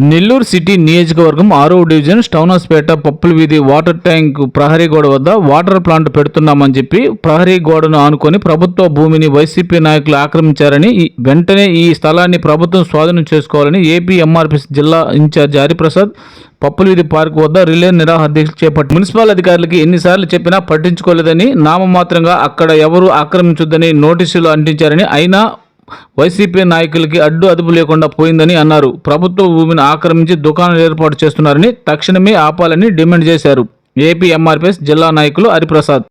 Nellore city నియోజకవర్గం ఆరో division స్టౌనస్పేట పప్పుల వీధి వాటర్ ట్యాంక్ ప్రహరీ గోడ వద్ద వాటర్ ప్లాంట్ పెడుతున్నామని చెప్పి ప్రహరీ గోడను ఆనుకొని ప్రభుత్వ భూమిని వైసీపీ నాయకులు ఆక్రమించారని వెంటనే ఈ స్థలాన్ని ప్రభుత్వం స్వాధీనం చేసుకోవాలని ఏపీ ఎంఆర్పీ జిల్లా ఇన్ఛార్జ్ హరిప్రసాద్ పప్పుల వీధి పార్క్ వద్ద రిలే నిరాహార దీక్ష చేపట్టి మున్సిపల్ అధికారులకి ఎన్నిసార్లు చెప్పినా పట్టించుకోలేదని నామమాత్రంగా అక్కడ ఎవరు ఆక్రమించొద్దని నోటీసులు అంటించారని అయినా వైసీపీ నాయకులకి అడ్డు అదుపు లేకుండా పోయిందని అన్నారు. ప్రభుత్వ భూమిని ఆక్రమించి దుకాణాలు ఏర్పాటు చేస్తున్నారని తక్షణమే ఆపాలని డిమాండ్ చేశారు. ఏపీ ఎంఆర్పీఎస్ జిల్లా నాయకులు హరిప్రసాద్.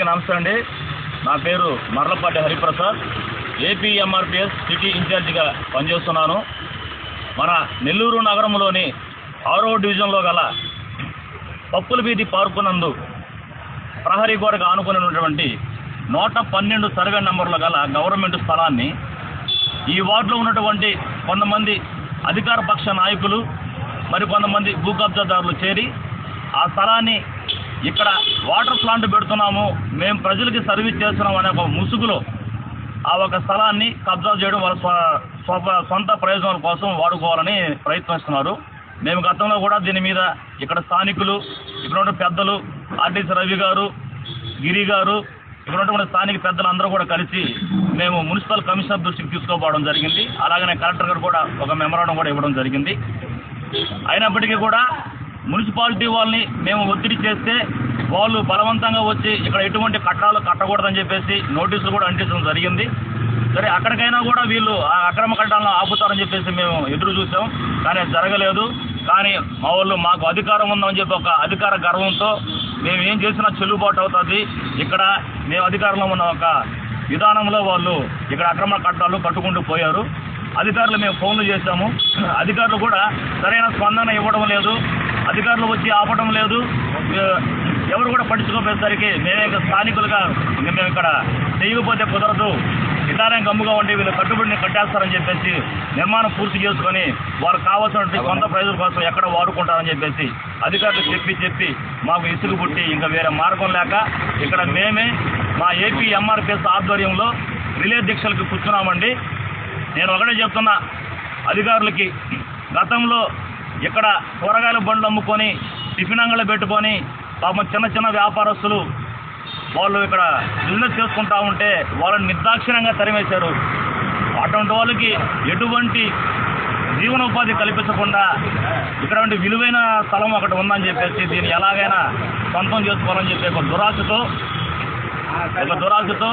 అందరికీ నమస్తే అండి. నా పేరు Marlapati Hariprasad. AP MRPS city ఇన్ఛార్జిగా పనిచేస్తున్నాను. మన నెల్లూరు నగరంలోని ఆరో డివిజన్లో గల పప్పుల వీధి పార్కు నందు ప్రహరీ గోడకు ఆనుకుని ఉన్నటువంటి నూట పన్నెండు సర్వే నెంబర్లో గల గవర్నమెంట్ స్థలాన్ని ఈ వార్డులో ఉన్నటువంటి కొంతమంది అధికార పక్ష నాయకులు మరి కొంతమంది భూ కబ్జాదారులు చేరి ఆ స్థలాన్ని ఇక్కడ వాటర్ ప్లాంట్ పెడుతున్నాము. మేము ప్రజలకి సర్వీస్ చేస్తున్నాం అనే ఒక ముసుగులో ఆ ఒక స్థలాన్ని కబ్జా చేయడం వాళ్ళ స్వ సొంత ప్రయోజనాల కోసం వాడుకోవాలని ప్రయత్నిస్తున్నారు మేము గతంలో కూడా దీని మీద ఇక్కడ స్థానికులు ఇక్కడ ఉన్న పెద్దలు ఆర్టీసీ రవి గారు గిరి గారు ఇక్కడ ఉన్నటువంటి స్థానిక పెద్దలందరూ కూడా కలిసి మేము మున్సిపల్ కమిషనర్ దృష్టికి తీసుకోపోవడం జరిగింది. అలాగనే కలెక్టర్ గారు కూడా ఒక మెమరాండం కూడా ఇవ్వడం జరిగింది. అయినప్పటికీ కూడా మున్సిపాలిటీ వాళ్ళని మేము ఒత్తిడి చేస్తే వాళ్ళు బలవంతంగా వచ్చి ఇక్కడ ఎటువంటి కట్టాలు కట్టకూడదని చెప్పేసి నోటీసులు కూడా అంటించడం జరిగింది. సరే అక్కడికైనా కూడా వీళ్ళు ఆ అక్రమ కట్టాలను ఆపుతారని చెప్పేసి మేము ఎదురు చూసాం. కానీ జరగలేదు. కానీ మా వాళ్ళు మాకు అధికారం ఉందని చెప్పి ఒక అధికార గర్వంతో మేము ఏం చేసినా చెల్లుబాటు అవుతుంది. ఇక్కడ మేము అధికారంలో ఉన్న ఒక విధానంలో వాళ్ళు ఇక్కడ అక్రమ కట్టాలు కట్టుకుంటూ పోయారు. అధికారులు మేము ఫోన్లు చేశాము. అధికారులు కూడా సరైన స్పందన ఇవ్వడం లేదు. అధికారులు వచ్చి ఆపడం లేదు. ఎవరు కూడా పట్టించుకోపోయేసరికి మేమే ఇక స్థానికులుగా మేము ఇక్కడ చేయకపోతే కుదరదు. ఇట్లానే గమ్ముగా ఉండి వీళ్ళు కట్టుబడిని కట్టేస్తారని చెప్పేసి నిర్మాణం పూర్తి చేసుకొని వాళ్ళకి కావాల్సినటువంటి సొంత ప్రజల కోసం ఎక్కడ వాడుకుంటారని చెప్పేసి అధికారులు చెప్పి చెప్పి మాకు ఇసుగు పుట్టి ఇంకా వేరే మార్గం లేక ఇక్కడ మేమే మా ఏపీ ఎంఆర్పిఎస్ ఆధ్వర్యంలో రిలే దీక్షలకు కూర్చున్నామండి. నేను ఒకటే చెప్తున్నా అధికారులకి గతంలో ఇక్కడ కూరగాయల బండ్లు అమ్ముకొని టిఫిన్ అంగళ్ళు పెట్టుకొని పాపం చిన్న చిన్న వ్యాపారస్తులు వాళ్ళు ఇక్కడ బిజినెస్ చేసుకుంటా ఉంటే వాళ్ళని నిర్దాక్షిణ్యంగా తరిమేశారు. అటువంటి వాళ్ళకి ఎటువంటి జీవనోపాధి కల్పించకుండా ఇక్కడ విలువైన స్థలం ఒకటి ఉందని చెప్పేసి దీన్ని ఎలాగైనా సొంతం చేసుకోవాలని చెప్పి ఒక దురాశతో ఒక దురాశతో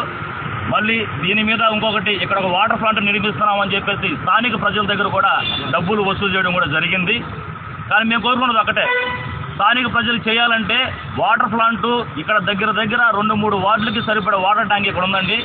మళ్ళీ దీని మీద ఇంకొకటి ఇక్కడ ఒక వాటర్ ప్లాంట్ నిర్మిస్తున్నామని చెప్పేసి స్థానిక ప్రజల దగ్గర కూడా డబ్బులు వసూలు చేయడం కూడా జరిగింది. కానీ మేము కోరుకున్నది ఒకటే స్థానిక ప్రజలు చేయాలంటే వాటర్ ప్లాంట్ ఇక్కడ దగ్గర దగ్గర రెండు మూడు వార్డులకి సరిపడే వాటర్ ట్యాంక్ ఇక్కడ ఉందండి.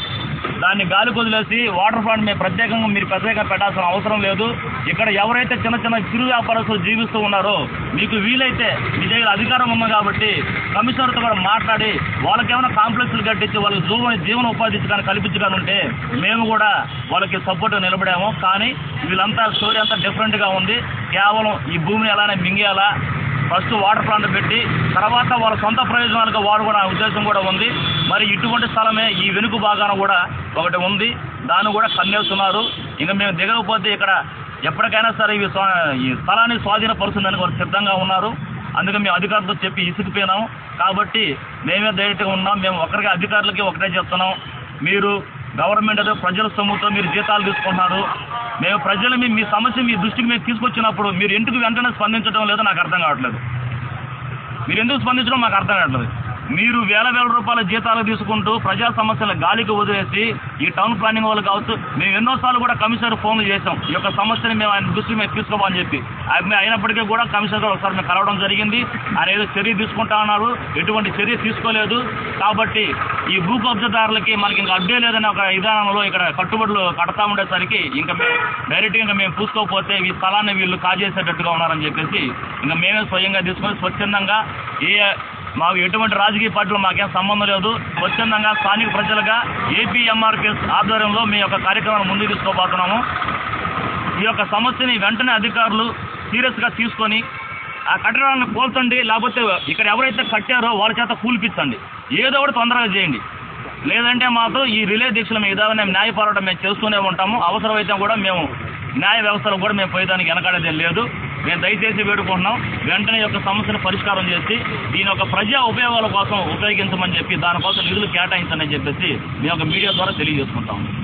దాన్ని గాలి వదిలేసి వాటర్ ఫ్రంట్ మేము ప్రత్యేకంగా మీరు ప్రత్యేకంగా పెట్టాల్సిన అవసరం లేదు. ఇక్కడ ఎవరైతే చిన్న చిన్న చిరు వ్యాపారస్తులు జీవిస్తూ ఉన్నారో మీకు వీలైతే మీ దగ్గర అధికారం ఉంది కాబట్టి కమిషనర్తో కూడా మాట్లాడి వాళ్ళకేమైనా కాంప్లెక్స్లు కట్టించి వాళ్ళకి జీవన జీవన ఉపాధి కానీ కల్పించగానే ఉంటే మేము కూడా వాళ్ళకి సపోర్ట్ నిలబడాము. కానీ వీళ్ళంతా స్టోరీ అంతా డిఫరెంట్గా ఉంది. కేవలం ఈ భూమిని ఎలానే మింగేయాలా? ఫస్ట్ వాటర్ ప్లాంట్ పెట్టి తర్వాత వాళ్ళ సొంత ప్రయోజనాలకు వాడుకునే ఉద్దేశం కూడా ఉంది. మరి ఇటువంటి స్థలమే ఈ వెనుక భాగాన కూడా ఒకటి ఉంది. దాన్ని కూడా కన్నేస్తున్నారు ఇంకా మేము దిగకపోతే ఇక్కడ ఎప్పటికైనా సరే ఈ స్వా- ఈ స్థలాన్ని స్వాధీనపరుస్తుందని వారు సిద్ధంగా ఉన్నారు. అందుకే మేము అధికారులతో చెప్పి ఇసుకుపోయినాం. కాబట్టి మేమే ధైర్యంగా ఉన్నాం. మేము ఒకరికి అధికారులకి ఒకటే చెప్తున్నాం. మీరు గవర్నమెంట్ ఏదో ప్రజల సొమ్ముతో మీరు జీతాలు తీసుకుంటున్నారు. మేము ప్రజలు మీ మీ సమస్య మీ దృష్టికి మేము తీసుకొచ్చినప్పుడు మీరు ఎందుకు వెంటనే స్పందించడం లేదో నాకు అర్థం కావట్లేదు. మీరు ఎందుకు స్పందించడం మాకు అర్థం కావట్లేదు. మీరు వేల వేల రూపాయల జీతాలు తీసుకుంటూ ప్రజా సమస్యల గాలికి వదిలేసి ఈ టౌన్ ప్లానింగ్ వాళ్ళు కావచ్చు మేము ఎన్నోసార్లు కూడా కమిషనర్ ఫోన్లు చేసాం ఈ యొక్క సమస్యని మేము ఆయన దృష్టికి మేము తీసుకోమని చెప్పి. అయినప్పటికీ కూడా కమిషనర్ గారు ఒకసారి మేము కలవడం జరిగింది. ఆయన ఏదో చర్య తీసుకుంటా ఉన్నారు ఎటువంటి చర్య తీసుకోలేదు. కాబట్టి ఈ భూ కబ్జదారులకి మనకి ఇంకా అడ్డే లేదనే ఒక విధానంలో ఇక్కడ కట్టుబడులు కడతా ఉండేసరికి ఇంకా మేము డైరెక్ట్గా ఇంకా మేము పూసుకోకపోతే ఈ స్థలాన్ని వీళ్ళు కాజేసేటట్టుగా ఉన్నారని చెప్పేసి ఇంకా మేమే స్వయంగా తీసుకొని స్వచ్ఛందంగా ఏ మాకు ఎటువంటి రాజకీయ పార్టీలు మాకేం సంబంధం లేదు. స్వచ్ఛందంగా స్థానిక ప్రజలుగా ఏపీఎంఆర్పిఎస్ ఆధ్వర్యంలో మీ యొక్క కార్యక్రమాన్ని ముందుకు తీసుకోబోతున్నాము ఈ యొక్క సమస్యని వెంటనే అధికారులు సీరియస్గా తీసుకొని ఆ కట్టడాలను కోల్చండి లేకపోతే ఇక్కడ ఎవరైతే కట్టారో వాళ్ళ చేత కూల్పించండి ఏదో ఒకటి తొందరగా చేయండి. లేదంటే మాత్రం ఈ రిలే దీక్షల మీద మేము న్యాయ పోరాటం మేము చేస్తూనే ఉంటాము. అవసరమైతే కూడా మేము న్యాయ వ్యవస్థలో కూడా మేము పోయేదానికి వెనకాడేది లేదు. మేము దయచేసి వేడుకుంటున్నాం. వెంటనే యొక్క సమస్యను పరిష్కారం చేసి దీని యొక్క ప్రజా ఉపయోగాల కోసం ఉపయోగించమని చెప్పి దానికోసం నిధులు కేటాయించని చెప్పేసి మేము ఒక మీడియా ద్వారా తెలియజేసుకుంటాం.